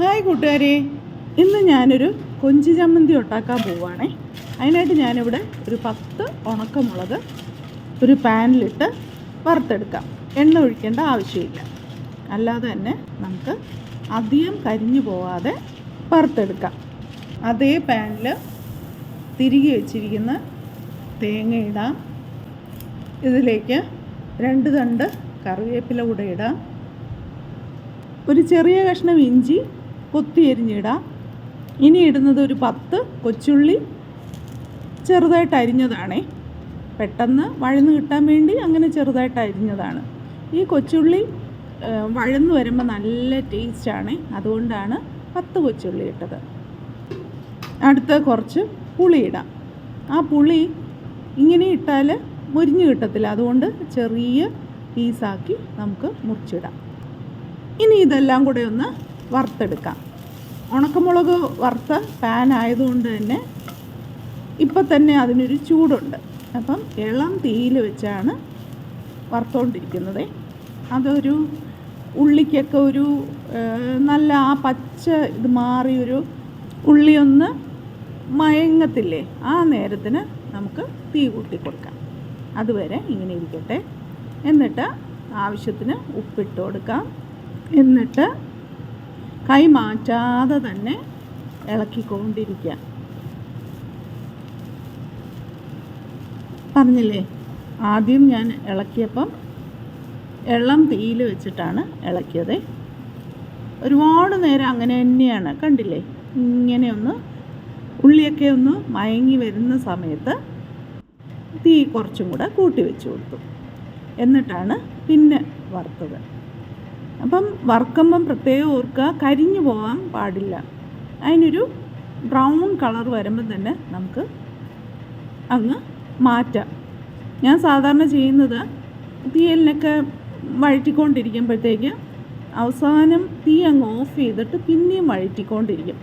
Hi കൂട്ടുകാരെ. ഇന്ന് ഞാനൊരു കൊഞ്ചി ചമ്മന്തി ഉണ്ടാക്കാൻ പോവുകയാണേ അതിനായിട്ട് ഞാനിവിടെ ഒരു പത്ത് ഉണക്കമുളക് ഒരു പാനിലിട്ട് വറുത്തെടുക്കാം. എണ്ണ ഒഴിക്കേണ്ട ആവശ്യമില്ല. അല്ലാതെ തന്നെ നമുക്ക് അധികം കരിഞ്ഞു പോവാതെ വറുത്തെടുക്കാം. അതേ പാനിൽ തിരികെ വെച്ചിരിക്കുന്ന തേങ്ങ ഇടാം. ഇതിലേക്ക് രണ്ട് തണ്ട് കറിവേപ്പില കൂടെ ഇടാം. ഒരു ചെറിയ കഷ്ണം ഇഞ്ചി കൊത്തി എരിഞ്ഞിടാം ഇനി ഇടുന്നത് ഒരു പത്ത് കൊച്ചുള്ളി ചെറുതായിട്ട് അരിഞ്ഞതാണേ. പെട്ടെന്ന് വഴന്ന് കിട്ടാൻ വേണ്ടി അങ്ങനെ ചെറുതായിട്ട് അരിഞ്ഞതാണ്. ഈ കൊച്ചുള്ളി വഴന്ന് വരുമ്പോൾ നല്ല ടേസ്റ്റാണ്. അതുകൊണ്ടാണ് പത്ത് കൊച്ചുള്ളി ഇട്ടത്. അടുത്ത കുറച്ച് പുളി ഇടാം. ആ പുളി ഇങ്ങനെ ഇട്ടാൽ മുരിഞ്ഞ് കിട്ടത്തില്ല. അതുകൊണ്ട് ചെറിയ പീസാക്കി നമുക്ക് മുറിച്ചിടാം. ഇനി ഇതെല്ലാം കൂടെ ഒന്ന് വറുത്തെടുക്കാം. ഉണക്കമുളക് വറുത്ത പാൻ ആയതുകൊണ്ട് തന്നെ ഇപ്പം തന്നെ അതിനൊരു ചൂടുണ്ട്. അപ്പം ഇളം തീയിൽ വെച്ചാണ് വറുത്തുകൊണ്ടിരിക്കുന്നത് അതൊരു ഉള്ളിക്കൊക്കെ ഒരു നല്ല ആ പച്ച ഇത് മാറിയൊരു ഉള്ളിയൊന്ന് മയങ്ങത്തില്ലേ ആ നേരത്തിന് നമുക്ക് തീ കൂട്ടി കൊടുക്കാം. അതുവരെ ഇങ്ങനെ ഇരിക്കട്ടെ. എന്നിട്ട് ആവശ്യത്തിന് ഉപ്പിട്ട് കൊടുക്കാം. എന്നിട്ട് കൈ മാറ്റാതെ തന്നെ ഇളക്കിക്കൊണ്ടിരിക്കുക. പറഞ്ഞില്ലേ? ആദ്യം ഞാൻ ഇളക്കിയപ്പം എള്ളം തീയിൽ വെച്ചിട്ടാണ് ഇളക്കിയത്. ഒരുപാട് നേരം അങ്ങനെ തന്നെയാണ്. കണ്ടില്ലേ? ഇങ്ങനെ ഒന്ന് ഉള്ളിയൊക്കെ ഒന്ന് മയങ്ങി വരുന്ന സമയത്ത് തീ കുറച്ചും കൂടെ കൂട്ടി വെച്ച് കൊടുത്തു. എന്നിട്ടാണ് പിന്നെ വറുത്തത്. അപ്പം വറുക്കുമ്പം പ്രത്യേകം ഓർക്കുക കരിഞ്ഞു പോകാൻ പാടില്ല. അതിനൊരു ബ്രൗൺ കളർ വരുമ്പം തന്നെ നമുക്ക് അങ്ങ് മാറ്റാം. ഞാൻ സാധാരണ ചെയ്യുന്നത് തീയലിനൊക്കെ വഴറ്റിക്കൊണ്ടിരിക്കുമ്പോഴത്തേക്ക് അവസാനം തീ അങ്ങ് ഓഫ് ചെയ്തിട്ട് പിന്നെയും വഴറ്റിക്കൊണ്ടിരിക്കും.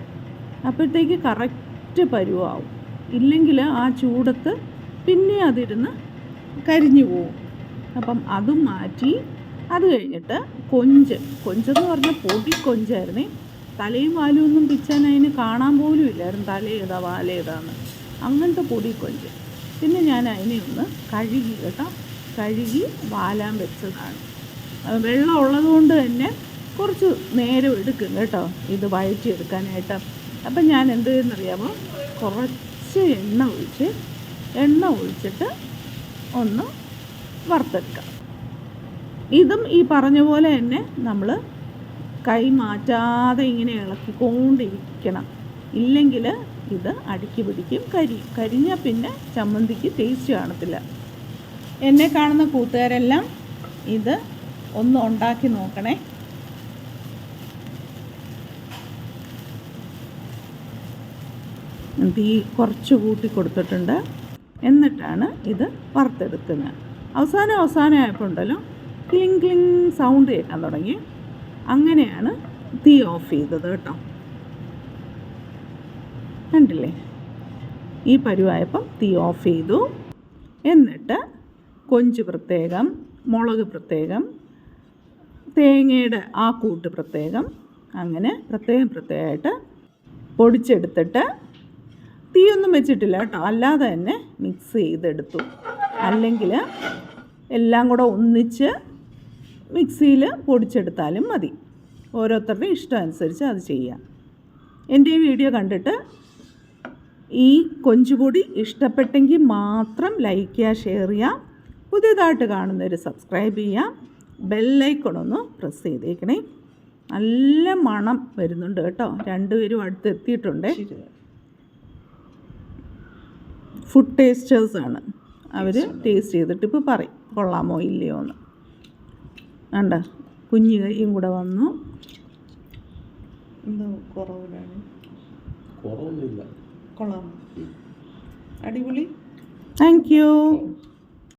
അപ്പോഴത്തേക്ക് കറക്റ്റ് പരുവാവും. ഇല്ലെങ്കിൽ ആ ചൂടത്ത് പിന്നെ അതിരുന്ന് കരിഞ്ഞു പോവും. അപ്പം അതും മാറ്റി അത് കഴിഞ്ഞിട്ട് കൊഞ്ച്. കൊഞ്ചെന്ന് പറഞ്ഞാൽ പൊടി കൊഞ്ചായിരുന്നേ. തലയും വാലും ഒന്നും പിച്ചാൻ അതിന് കാണാൻ പോലും ഇല്ലായിരുന്നു. തല ഏതാ വാല ഏതാന്ന്. അങ്ങനത്തെ പൊടി കൊഞ്ച്. പിന്നെ ഞാൻ അതിനെ ഒന്ന് കഴുകി കേട്ടോ. കഴുകി വാലാൻ വെച്ചതാണ്. വെള്ളം ഉള്ളത് കൊണ്ട് തന്നെ കുറച്ച് നേരം എടുക്കും കേട്ടോ. ഇത് വഴറ്റിയെടുക്കാനായിട്ട്. അപ്പം ഞാൻ എന്ത് ചെയ്യുന്നറിയാമോ? കുറച്ച് എണ്ണ ഒഴിച്ച് എണ്ണ ഒഴിച്ചിട്ട് ഒന്ന് വറുത്തെടുക്കാം. ഇതും ഈ പറഞ്ഞ പോലെ തന്നെ നമ്മൾ കൈ മാറ്റാതെ ഇങ്ങനെ ഇളക്കിക്കൊണ്ടിരിക്കണം. ഇല്ലെങ്കിൽ ഇത് അടുക്കി പിടിക്കും കരി കരിഞ്ഞാൽ പിന്നെ ചമ്മന്തിക്ക് ടേസ്റ്റ് കാണത്തില്ല. എന്നെ കാണുന്ന കൂട്ടുകാരെല്ലാം ഇത് ഒന്ന് ഉണ്ടാക്കി നോക്കണേ. തീ കുറച്ച് കൂട്ടി കൊടുത്തിട്ടുണ്ട്. എന്നിട്ടാണ് ഇത് വറുത്തെടുക്കുന്നത്. അവസാനം അവസാനം ആയപ്പോൾ ഉണ്ടല്ലോ ക്ലിങ് ക്ലിങ് സൗണ്ട് കേൾക്കാൻ തുടങ്ങി. അങ്ങനെയാണ് തീ ഓഫ് ചെയ്തത് കേട്ടോ. കണ്ടില്ലേ? ഈ പരുവായപ്പം തീ ഓഫ് ചെയ്തു. എന്നിട്ട് കൊഞ്ച് പ്രത്യേകം മുളക് പ്രത്യേകം തേങ്ങയുടെ ആ കൂട്ട് പ്രത്യേകം അങ്ങനെ പ്രത്യേകം പ്രത്യേകമായിട്ട് പൊടിച്ചെടുത്തിട്ട് തീയൊന്നും വെച്ചിട്ടില്ല കേട്ടോ. അല്ലാതെ തന്നെ മിക്സ് ചെയ്തെടുത്തു. അല്ലെങ്കിൽ എല്ലാം കൂടെ ഒന്നിച്ച് മിക്സിയിൽ പൊടിച്ചെടുത്താലും മതി. ഓരോരുത്തരുടെ ഇഷ്ടം അനുസരിച്ച് അത് ചെയ്യാം എന്റെ ഈ വീഡിയോ കണ്ടിട്ട് ഈ കൊഞ്ചുപൊടി ഇഷ്ടപ്പെട്ടെങ്കിൽ മാത്രം ലൈക്ക് ചെയ്യുക ഷെയർ ചെയ്യുക പുതിയതായിട്ട് കാണുന്നവർ സബ്സ്ക്രൈബ് ചെയ്യുക ബെല്ലൈക്കൺ ഒന്ന് പ്രസ് ചെയ്തേക്കണേ. നല്ല മണം വരുന്നുണ്ട് കേട്ടോ. രണ്ടുപേരും അടുത്ത് എത്തിയിട്ടുണ്ട്. ഫുഡ് ടേസ്റ്റേഴ്സാണ് അവർ ടേസ്റ്റ് ചെയ്തിട്ട് ഇപ്പോൾ പറയും കൊള്ളാമോ ഇല്ലയോ എന്ന്. വേണ്ട കുഞ്ഞു കൈയും കൂടെ വന്നു. എന്തോ കുറവിലാണ്. കുറവൊന്നുമില്ല. കൊള്ളാം. അടിപൊളി. Thank you